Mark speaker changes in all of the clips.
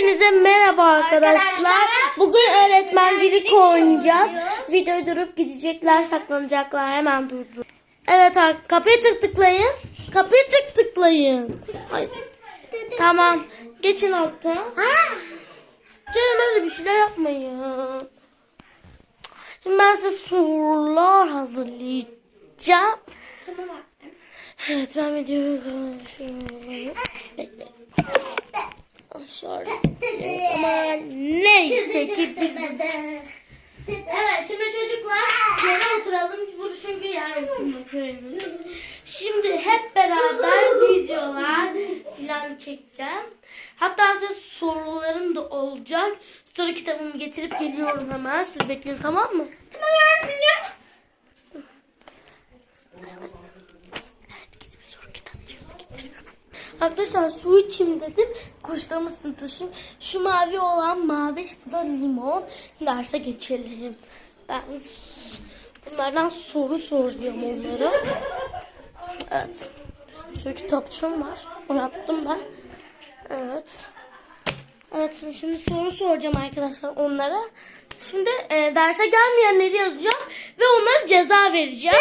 Speaker 1: Hepinize merhaba arkadaşlar.
Speaker 2: Arkadaşlar,
Speaker 1: Bugün öğretmencilik oynayacağız. Videoyu durup gidecekler, saklanacaklar. Hemen durdur. Evet kapıyı tık tıklayın. Kapıyı tık tıklayın. Tamam. Geçin altta. Canım öyle bir şeyler yapmayın. Şimdi ben size sorular hazırlayacağım. Evet ben videoyu. Bekle. Bitiyor. Ama neyse ki biz Evet şimdi çocuklar yere oturalım. Bu çünkü yer oturmak görevimiz. Şimdi hep beraber videolar filan çekeceğim. Hatta size sorularım da olacak. Soru kitabımı getirip geliyorum hemen. Siz bekleyin tamam mı? Evet. Evet gidip soru kitapçığımı getiriyorum. Arkadaşlar su içeyim dedim. Kuşlarımı sınıtışım. Şu mavi olan mavi, bu da limon. Derse geçelim. Ben bunlardan soru soracağım onlara. Evet. Şu kitapçığım var. Onu yaptım ben. Evet. Evet şimdi soru soracağım arkadaşlar onlara. Şimdi e, derse gelmeyenleri yazacağım ve onlara ceza vereceğim.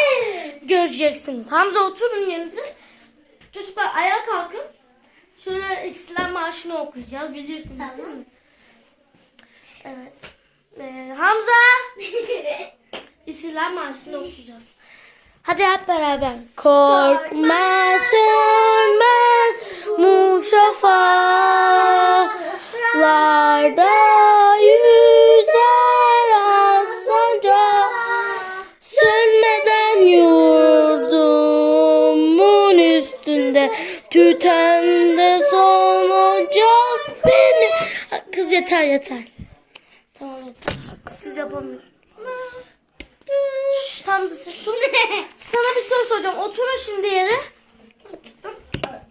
Speaker 1: Göreceksiniz. Hamza oturun yerinize. Çocuklar ayağa kalkın. Şöyle eksilen maaşını okuyacağız. Bilirsiniz değil mi? Evet. Ee, Hamza! İstiklal Marşı'nı okuyacağız. Hadi hep beraber. Korkma sönmez muşafalarda yeter. Tamam yeter. Siz yapamıyorsunuz. Şşş Hamza sus. Sana bir soru soracağım. Oturun şimdi yere.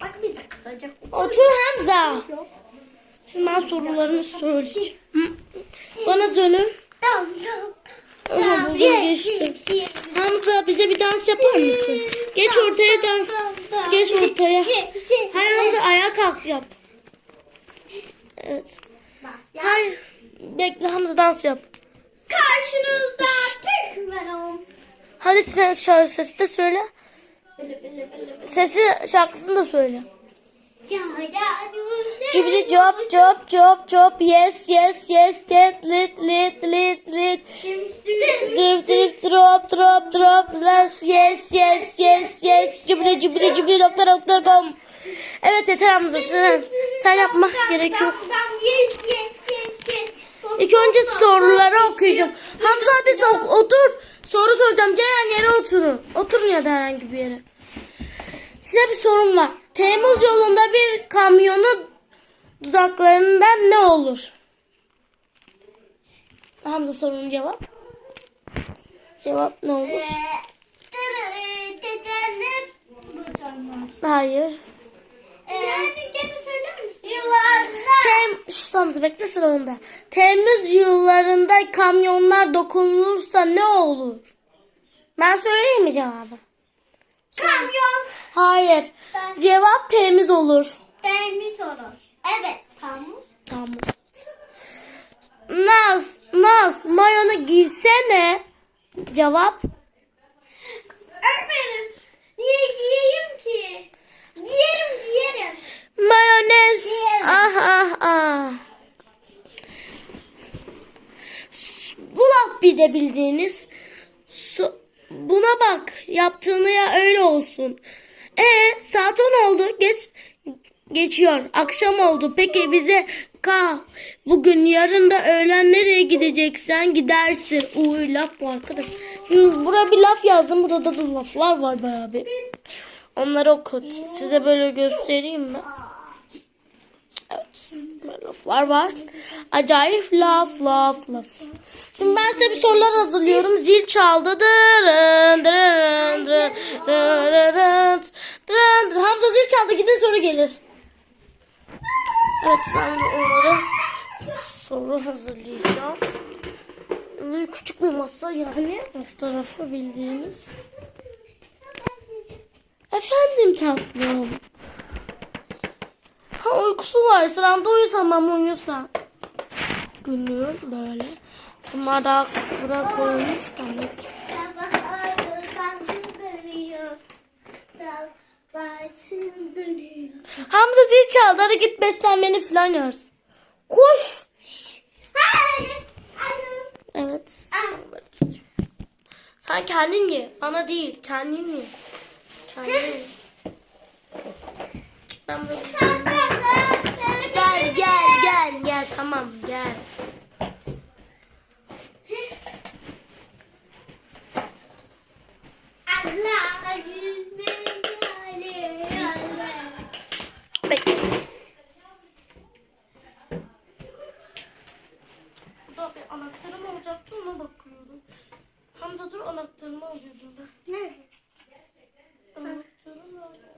Speaker 2: Bak bir dakika.
Speaker 1: Otur Hamza. Şimdi ben sorularını söyleyeceğim. Bana dönün. Aha, geçti. Hamza bize bir dans yapar mısın? Geç ortaya dans. Geç ortaya. Hayır Hamza ayağa kalk yap. Evet. Hayır. Bekle Hamza dans yap.
Speaker 2: Karşınızda tek venom.
Speaker 1: Hadi sen şarkı sesi de söyle. Sesi şarkısını da söyle. Cibili job job job job yes yes yes yes lit lit lit lit drip drip drop drop drop yes yes yes yes yes cibili cibili cibili doktor doktor kom. Evet yeter Hamza sen, sen yapmak gerek yok.
Speaker 2: Yes yes.
Speaker 1: İlk önce soruları okuyacağım. Hamza hadi otur. Soru soracağım. Ceren yere oturun. Oturun ya da herhangi bir yere. Size bir sorum var. Temmuz yolunda bir kamyonun dudaklarından ne olur? Hamza sorunun cevap. Cevap ne olur? Hayır. Şşt Hamza bekle sıra onda. Temmuz yıllarında kamyonlar dokunulursa ne olur? Ben söyleyeyim mi cevabı?
Speaker 2: Kamyon.
Speaker 1: Hayır. Cevap temiz olur.
Speaker 2: Temiz olur. Evet. Tamam.
Speaker 1: Tamam. Naz, Naz, mayonu giysene. Cevap.
Speaker 2: Öğretmenim. Niye giyeyim ki? Giyerim giyerim.
Speaker 1: Mayonez.
Speaker 2: Giyerim.
Speaker 1: Ah ah ah. Bu laf bir de bildiğiniz. Su- Buna bak. Yaptığını ya öyle olsun. E saat 10 oldu. Geç geçiyor. Akşam oldu. Peki bize ka bugün yarın da öğlen nereye gideceksen gidersin. Uy laf var arkadaş. Yalnız buraya bir laf yazdım. Burada da laflar var bayağı bir. Onları oku. Size böyle göstereyim mi? Evet. Böyle laflar var. Acayip laf laf laf. Şimdi ben size bir sorular hazırlıyorum. Zil çaldı. Hamza zil çaldı. Gidin soru gelir. Evet ben de onlara soru hazırlayacağım. Küçük bir masa yani. Alt tarafı bildiğiniz. Efendim tatlım. Ha uykusu var. Sıranda uyusamam uyusa. Günlüğüm böyle. Bunlar da buraya.
Speaker 2: Sabahsın dönüyor.
Speaker 1: Hamza zil çaldı. Hadi git beslenmeni falan yersin. Koş. Evet. Sen kendin ye. Ana değil. Kendin ye. Ye. Ben Gel gel gel gel. Tamam gel.
Speaker 2: Allah yüzüne Allah.
Speaker 1: Bekle. Burada bir anahtarım olacaktı ona bakıyorum. Hamza dur anahtarımı alıyordum ben.
Speaker 2: Nerede?
Speaker 1: Anahtarım nerede?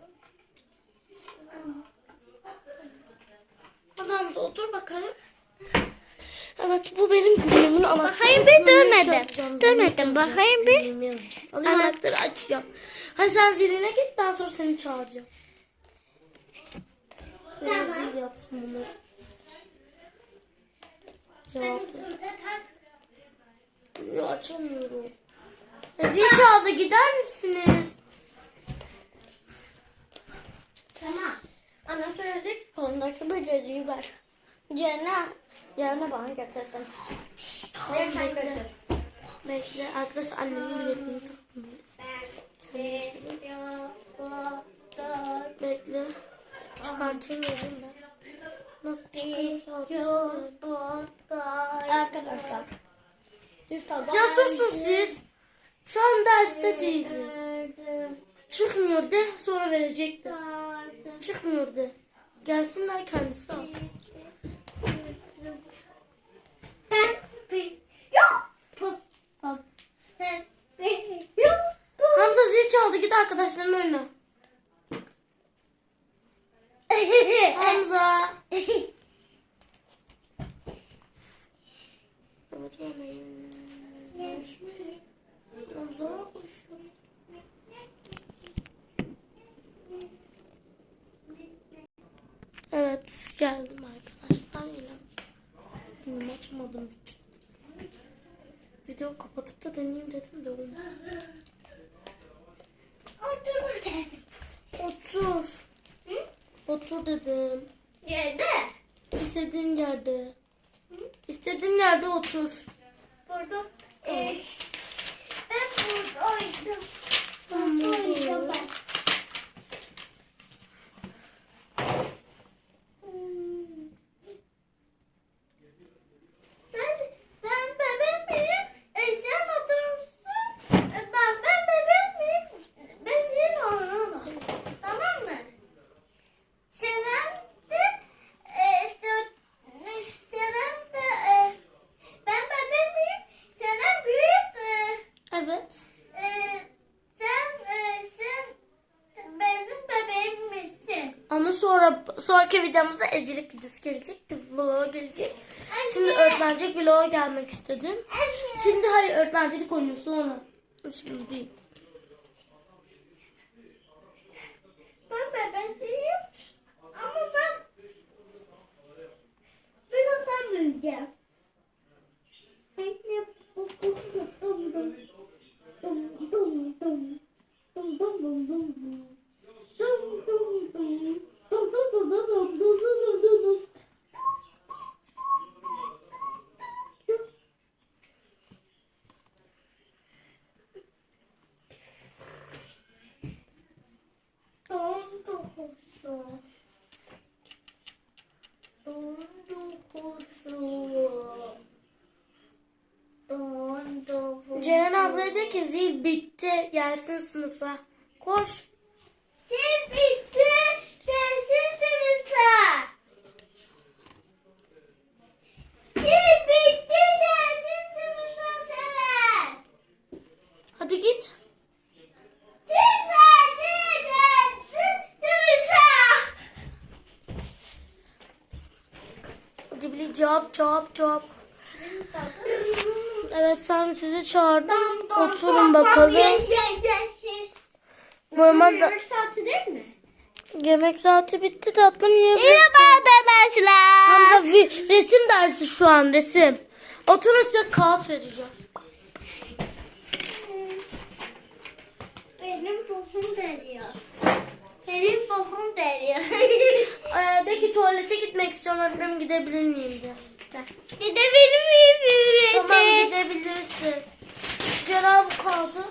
Speaker 1: Hadi Hamza otur bakalım. Evet bu benim günlüğümün anahtarı.
Speaker 2: Bakayım bir,
Speaker 1: Günlük
Speaker 2: dönmedim.
Speaker 1: yazacağım,
Speaker 2: Dönmedim,
Speaker 1: günlük
Speaker 2: bakayım bir.
Speaker 1: Alayım
Speaker 2: Ana-
Speaker 1: anahtarı açacağım. Hadi sen ziline git ben sonra seni çağıracağım. Biraz zil yaptım bunları. Cevap Yo, açamıyorum. Ya Zil çaldı gider misiniz?
Speaker 2: Tamam. Ana söyledi ki kolundaki bileziği ver. Cana. Cana bana getirdim. Ver sen götür.
Speaker 1: Bekle arkadaşlar annemin bileziğini taktım. Bekle. Çıkartayım elimden. Nasıl çıkıyorsa
Speaker 2: Arkadaşlar.
Speaker 1: Ya susun siz. Şu an derste değiliz. Çıkmıyor de sonra verecektim. Çıkmıyor de. Gelsinler kendisi alsın.
Speaker 2: Ben bir yok. Pop pop. Ben bir yok.
Speaker 1: Çaldı git arkadaşların önüne. Hamza. Evet ben Hamza koşuyor. Evet geldim arkadaşlar yine. Bilmiyorum açmadım hiç. Video kapatıp da deneyeyim dedim de olmadı.
Speaker 2: Oturma dedim.
Speaker 1: Otur. Otur dedim.
Speaker 2: Yerde.
Speaker 1: İstediğin yerde. İstediğin yerde otur.
Speaker 2: Burada. Ee, ben.
Speaker 1: Tamam,
Speaker 2: Buradaydım ben. Ben, ben bebek miyim? E, sen oturursun. E, ben, ben bebek miyim? Ben senin oğlunum. Tamam mı? Senem de e, dö- Senem de e, ben bebek miyim? Senem büyük e,
Speaker 1: Evet.
Speaker 2: e, sen e, sen benim bebeğim misin?
Speaker 1: Ama sonra sonraki videomuzda evcilik videosu gelecek. Vlog gelecek. Şimdi öğretmencik vloga gelmek istedim.
Speaker 2: Anne.
Speaker 1: Şimdi hayır öğretmencilik oynuyor sonra. Şimdi değil. Ki zil bitti. Gelsin sınıfa. Koş.
Speaker 2: Sil bitti. Gelsin temizler. Sil bitti. Gelsin temizler Seren.
Speaker 1: Hadi git. Hadi bir cevap cevap cevap. Evet sen sizi çağırdım. Oturun bakalım. Normal da-
Speaker 2: Yemek saati değil mi?
Speaker 1: Yemek saati bitti tatlım yiyebilirsin.
Speaker 2: Merhaba arkadaşlar.
Speaker 1: Hamza bir resim dersi şu an resim. Oturun size kağıt vereceğim.
Speaker 2: Benim bokum deriyor. Benim bokum deriyor.
Speaker 1: Ee, de ki tuvalete gitmek istiyorum öğretmenim gidebilir miyim diye. De.
Speaker 2: Gidebilir miyim
Speaker 1: Ceren bu kaldı.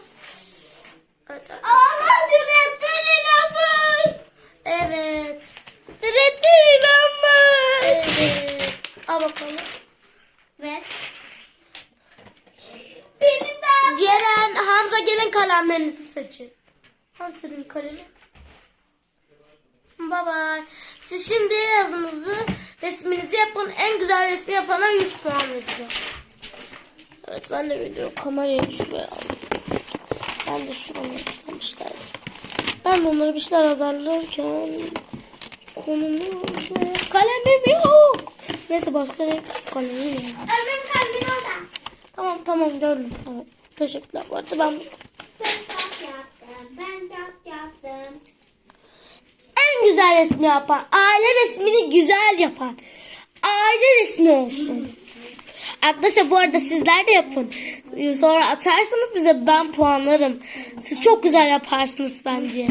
Speaker 2: Allah dürettin inanmır.
Speaker 1: Evet.
Speaker 2: Dürettin inanmır.
Speaker 1: Evet. Al bakalım.
Speaker 2: Ver. Benim de
Speaker 1: Ceren, Hamza gelin kalemlerinizi seçin. Hamza'nın kalemi. Bye bye. Siz şimdi yazınızı, resminizi yapın. En güzel resmi yapana 100 puan vereceğim. Evet ben de video kamerayı şuraya aldım. Ben de şuraya yapmışlar. Ben de onları bir şeyler hazırlarken konumu kalemim yok. Neyse başka renk kalemim yok.
Speaker 2: Ömrüm kalbin orada.
Speaker 1: Tamam tamam gördüm. Tamam. Teşekkürler. Bu arada ben
Speaker 2: yaptım.
Speaker 1: en güzel resmi yapan, aile resmini güzel yapan, aile resmi olsun. Arkadaşlar bu arada sizler de yapın. Sonra atarsanız bize ben puanlarım. Siz çok güzel yaparsınız bence.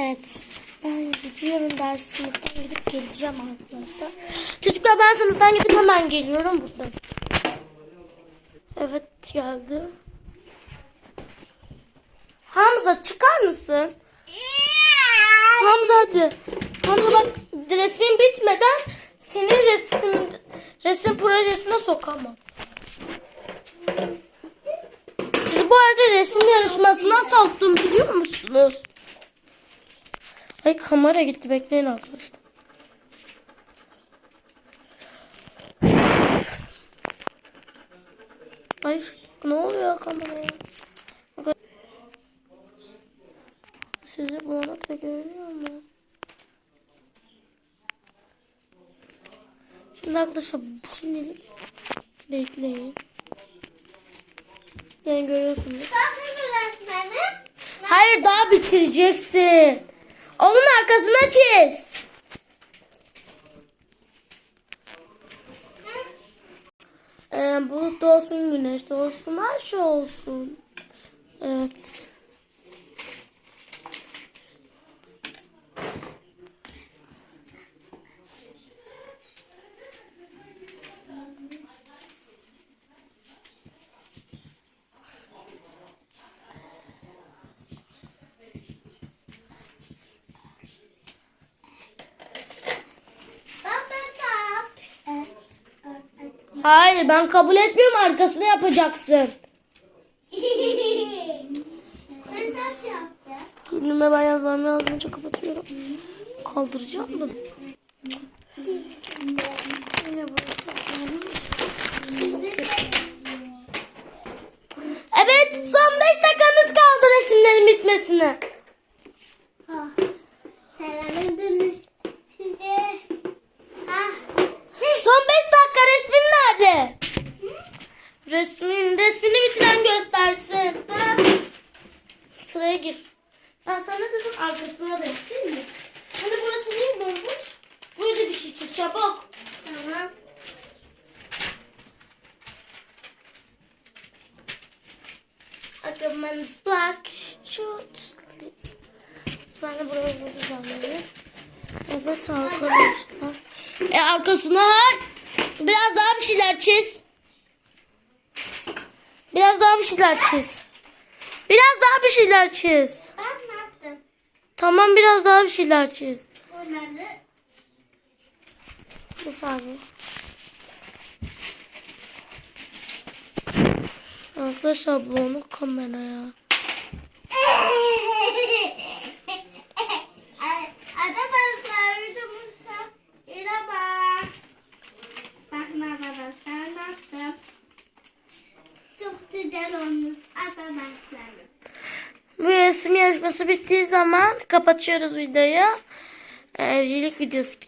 Speaker 1: Evet. Ben gidiyorum ders sınıftan gidip geleceğim arkadaşlar. Çocuklar ben sınıftan gidip hemen geliyorum burada. Evet geldi. Hamza çıkar mısın? Hamza hadi. Hamza bak resmin bitmeden senin resim resim projesine sokamam. Sizi bu arada resim yarışmasına soktum biliyor musunuz? Ay kamera gitti bekleyin arkadaşlar. Ay ne oluyor kameraya? Sizi bulanıkta görünüyor mu? Şimdi arkadaşlar şimdilik bekleyin. Yani görüyorsunuz. Hayır daha bitireceksin. Onun arkasına çiz. Ee, bulut olsun, güneş olsun, her şey olsun. Evet.
Speaker 2: Bak ben bak.
Speaker 1: Hayır ben kabul etmiyorum arkasını yapacaksın.
Speaker 2: Ben çok yaptım.
Speaker 1: Günlüğüme ben yazılarımı yazmayınca kapatıyorum. Kaldıracağım da. Yine burası olmuş. Evet son 5 dakikanız kaldı resimlerin bitmesine.
Speaker 2: Selamın dönüş size. Ah.
Speaker 1: Son 5 dakika resmin nerede? Resmin, resmini bitiren göstersin. Sıraya gir. Ben sana dedim arkasına da değil mi? Hani burası niye bomboş? Buraya da bir şey çiz çabuk.
Speaker 2: Tamam.
Speaker 1: Ackerman's black shorts. Ben de buraya bulacağım. Evet arkadaşlar. E arkasına biraz daha bir şeyler çiz. Biraz daha bir şeyler çiz. Biraz daha bir şeyler çiz.
Speaker 2: Ben ne yaptım?
Speaker 1: Tamam biraz daha bir şeyler çiz.
Speaker 2: Onları
Speaker 1: Bir saniye. Arkadaşlar
Speaker 2: bulanık kamera ya.
Speaker 1: Bu resim yarışması bittiği zaman kapatıyoruz videoyu. Evlilik videosu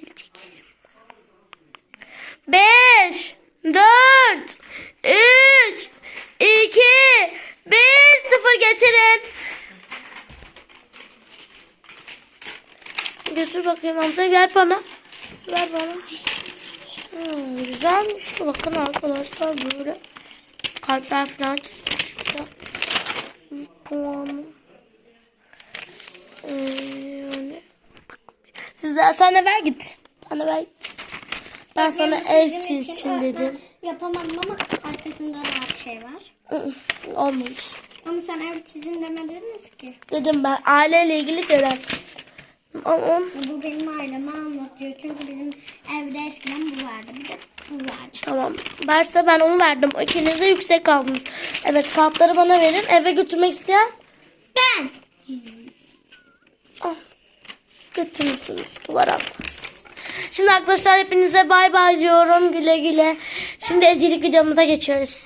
Speaker 1: Götür bakayım Hamza ver bana. Ver bana. Hmm, güzelmiş. Bakın arkadaşlar böyle kalpler falan çizmiş. Güzel. Puanı. Ee, yani. Siz de sana ver git. Bana ver git. Ben sana ev çiz için dedim.
Speaker 2: Yapamadım ama arkasında daha bir şey var.
Speaker 1: Olmamış.
Speaker 2: Ama sen ev çizim demediniz ki.
Speaker 1: Dedim ben aileyle ilgili şeyler çiz. Ama
Speaker 2: Bu benim aileme anlatıyor. Çünkü bizim evde eskiden bu vardı. Bir de bu vardı.
Speaker 1: Tamam. Verse ben onu verdim. İkiniz de yüksek aldınız. Evet kağıtları bana verin. Eve götürmek isteyen
Speaker 2: Ben.
Speaker 1: al. Götürürsünüz. Duvar aslarsınız. Şimdi arkadaşlar hepinize bay bay diyorum. Güle güle. Şimdi evcilik videomuza geçiyoruz.